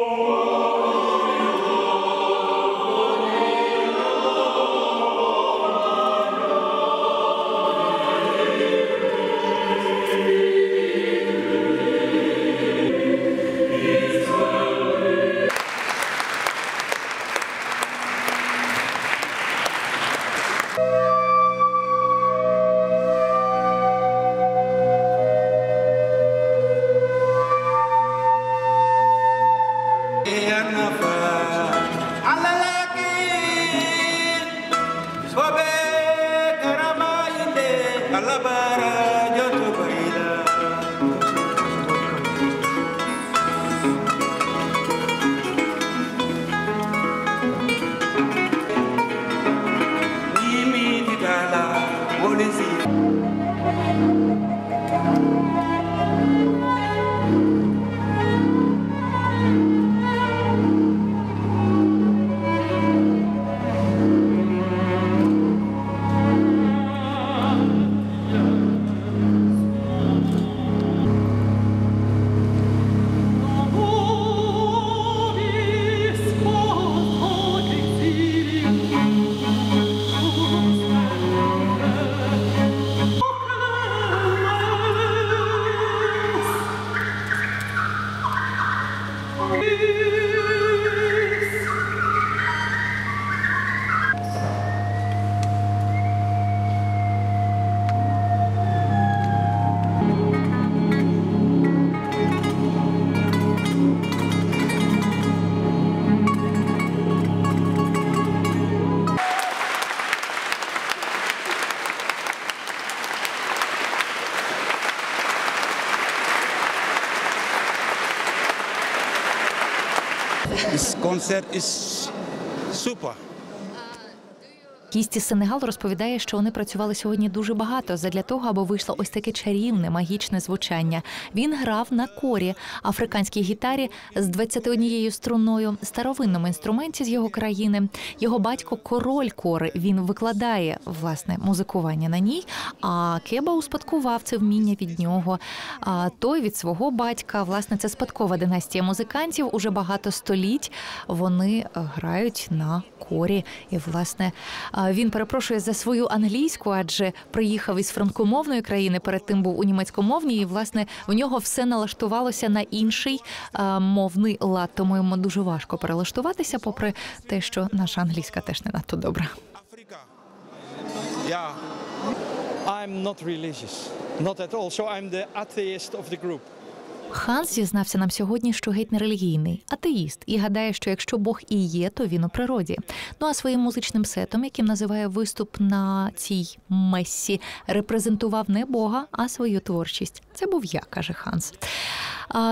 Oh! Calabar You. This concert is super. Гість із Сенегалу розповідає, що вони працювали сьогодні дуже багато задля того, аби вийшло ось таке чарівне магічне звучання. Він грав на корі, африканській гітарі з 21 струною, старовинному інструменті з його країни. Його батько король кори. Він викладає власне музикування на ній. А Кеба успадкував це вміння від нього. А той від свого батька. Власне, це спадкова династія музикантів. Уже багато століть вони грають на корі. І власне він перепрошує за свою англійську, адже приїхав із франкомовної країни. Перед тим був у німецькомовній. І власне в нього все налаштувалося на інший мовний лад. Тому йому дуже важко перелаштуватися, попри те, що наша англійська теж не надто добра. I'm not religious, not at all. So I'm the atheist of the group. Ханс зізнався нам сьогодні, що геть не релігійний, атеїст, і гадає, що якщо Бог і є, то він у природі. Ну а своїм музичним сетом, яким називає виступ на цій мессі, репрезентував не Бога, а свою творчість. Це був я, каже Ханс.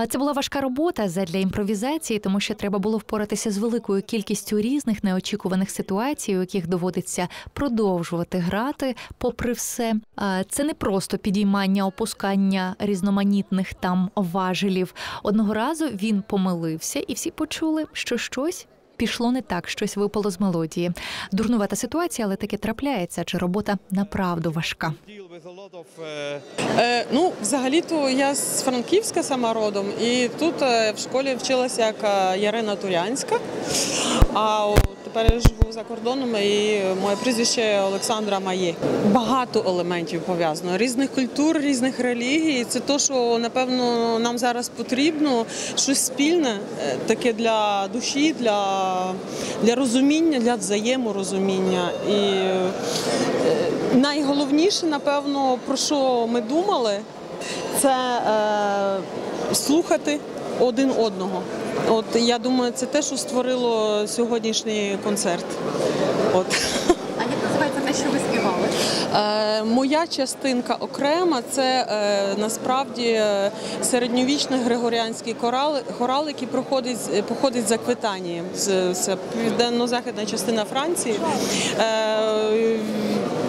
Це була важка робота задля імпровізації, тому що треба було впоратися з великою кількістю різних неочікуваних ситуацій, у яких доводиться продовжувати грати. Попри все, це не просто підіймання, опускання різноманітних там важелів. Одного разу він помилився, і всі почули, що щось. Пішло не так, щось випало з мелодії. Дурнувата ситуація, але таке трапляється, адже робота направду важка. Uh, Е, ну, взагалі-то я з Франківська сама родом, і тут е, в школі вчилася як е, Ярина Турянська. А тепер я живу за кордоном і моє прізвище Олександра Має. Багато елементів пов'язано, різних культур, різних релігій. Це те, що напевно нам зараз потрібно, щось спільне, е, таке для душі, для, для розуміння, для взаєморозуміння. І е, найголовніше, напевно, про що ми думали, це е, слухати один одного. От я думаю, це те, що створило сьогоднішній концерт. От. А як називається те, що ви співали? Е, моя частинка окрема це е, насправді е, середньовічний григоріанський корал, хорал, який проходить, з- походить з Аквитанії. З- Це південно-західна частина Франції. Е,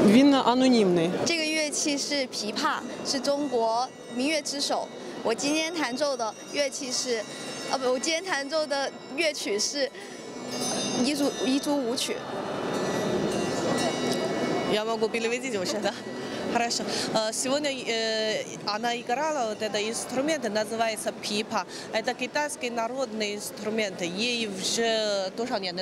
він анонімний.这个乐器是琵琶，是中国民乐之首。我今天弹奏的乐器是，呃不，我今天弹奏的乐曲是彝族彝族舞曲。 Я могу переводить уже, да? Хорошо. Э, Сегодня э, она играла вот этот инструмент, называется пипа. Это китайский народный инструмент. Ей уже тоже не.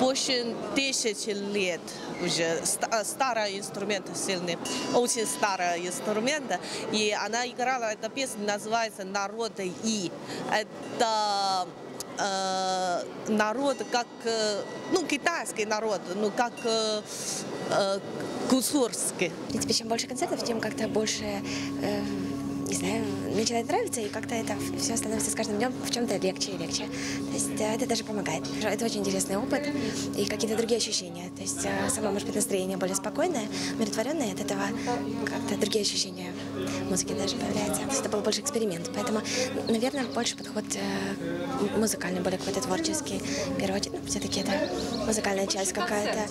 Больше тысячи лет уже. Ста- Старый инструмент сильный. Очень старый инструмент. И она играла, эта песня называется «Народ И». Это э, народ, как, э, ну, китайский народ, ну, как э, кусурский. В принципе, чем больше концертов, тем как-то больше, э, не знаю, начинает нравиться, и как-то это все становится с каждым днем в чем-то легче и легче. То есть э, это даже помогает. Это очень интересный опыт и какие-то другие ощущения. То есть э, само, может быть, настроение более спокойное, умиротворенное, от этого как-то другие ощущения музыки даже есть это был больше эксперимент. Поэтому, наверное, больше подход э, музыкальный, более какой-то творческий. В первую очередь, ну, все-таки это музыкальная часть какая-то.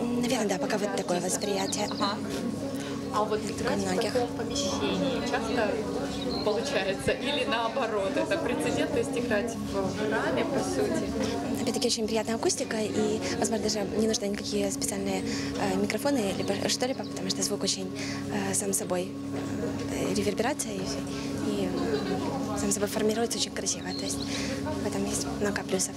Наверное, да, пока вот такое восприятие. А вот играть в многих. таком помещении часто получается? Или наоборот, это прецедент, то есть играть в храме, по сути? Опять-таки очень приятная акустика, и, возможно, даже не нужны никакие специальные э, микрофоны либо что-либо, потому что звук очень э, сам собой э, реверберация и, и сам собой формируется очень красиво. То есть в этом есть много плюсов.